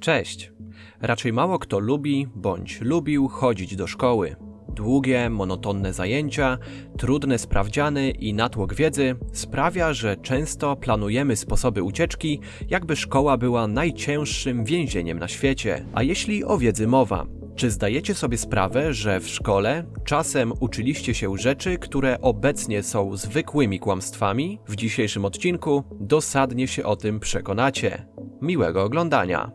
Cześć. Raczej mało kto lubi bądź lubił chodzić do szkoły. Długie, monotonne zajęcia, trudne sprawdziany i natłok wiedzy sprawia, że często planujemy sposoby ucieczki, jakby szkoła była najcięższym więzieniem na świecie. A jeśli o wiedzy mowa, czy zdajecie sobie sprawę, że w szkole czasem uczyliście się rzeczy, które obecnie są zwykłymi kłamstwami? W dzisiejszym odcinku dosadnie się o tym przekonacie. Miłego oglądania.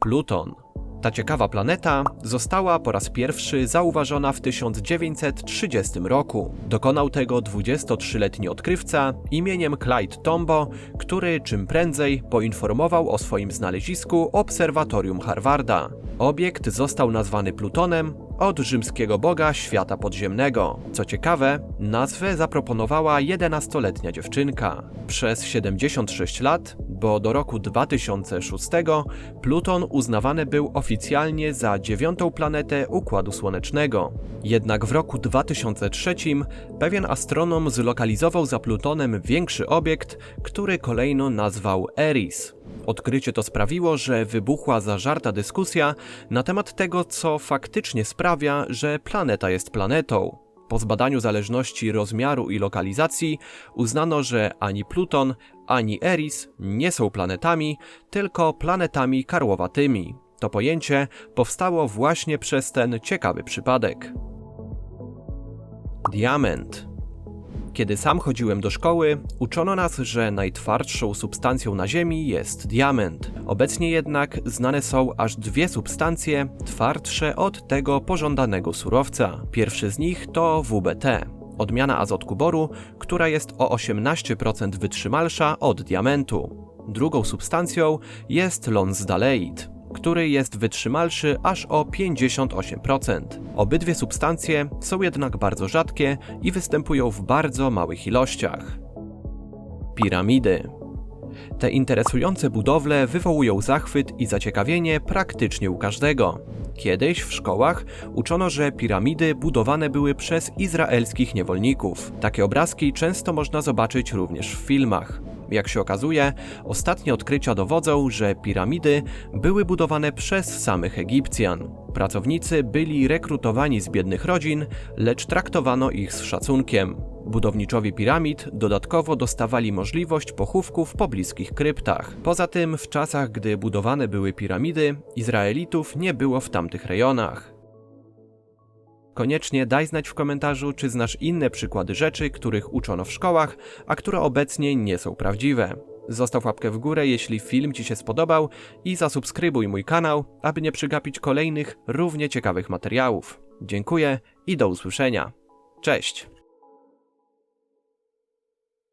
Pluton. Ta ciekawa planeta została po raz pierwszy zauważona w 1930 roku. Dokonał tego 23-letni odkrywca imieniem Clyde Tombaugh, który czym prędzej poinformował o swoim znalezisku Obserwatorium Harvarda. Obiekt został nazwany Plutonem od rzymskiego boga świata podziemnego. Co ciekawe, nazwę zaproponowała 11-letnia dziewczynka. Przez 76 lat, bo do roku 2006, Pluton uznawany był oficjalnie za dziewiątą planetę Układu Słonecznego. Jednak w roku 2003 pewien astronom zlokalizował za Plutonem większy obiekt, który kolejno nazwał Eris. Odkrycie to sprawiło, że wybuchła zażarta dyskusja na temat tego, co faktycznie sprawia, że planeta jest planetą. Po zbadaniu zależności rozmiaru i lokalizacji uznano, że ani Pluton, ani Eris nie są planetami, tylko planetami karłowatymi. To pojęcie powstało właśnie przez ten ciekawy przypadek. Diament. Kiedy sam chodziłem do szkoły, uczono nas, że najtwardszą substancją na Ziemi jest diament. Obecnie jednak znane są aż dwie substancje twardsze od tego pożądanego surowca. Pierwszy z nich to WBT, odmiana azotku boru, która jest o 18% wytrzymalsza od diamentu. Drugą substancją jest lonsdaleid, który jest wytrzymalszy aż o 58%. Obydwie substancje są jednak bardzo rzadkie i występują w bardzo małych ilościach. Piramidy. Te interesujące budowle wywołują zachwyt i zaciekawienie praktycznie u każdego. Kiedyś w szkołach uczono, że piramidy budowane były przez izraelskich niewolników. Takie obrazki często można zobaczyć również w filmach. Jak się okazuje, ostatnie odkrycia dowodzą, że piramidy były budowane przez samych Egipcjan. Pracownicy byli rekrutowani z biednych rodzin, lecz traktowano ich z szacunkiem. Budowniczowie piramid dodatkowo dostawali możliwość pochówku w pobliskich kryptach. Poza tym, w czasach, gdy budowane były piramidy, Izraelitów nie było w tamtych rejonach. Koniecznie daj znać w komentarzu, czy znasz inne przykłady rzeczy, których uczono w szkołach, a które obecnie nie są prawdziwe. Zostaw łapkę w górę, jeśli film Ci się spodobał i zasubskrybuj mój kanał, aby nie przegapić kolejnych równie ciekawych materiałów. Dziękuję i do usłyszenia. Cześć!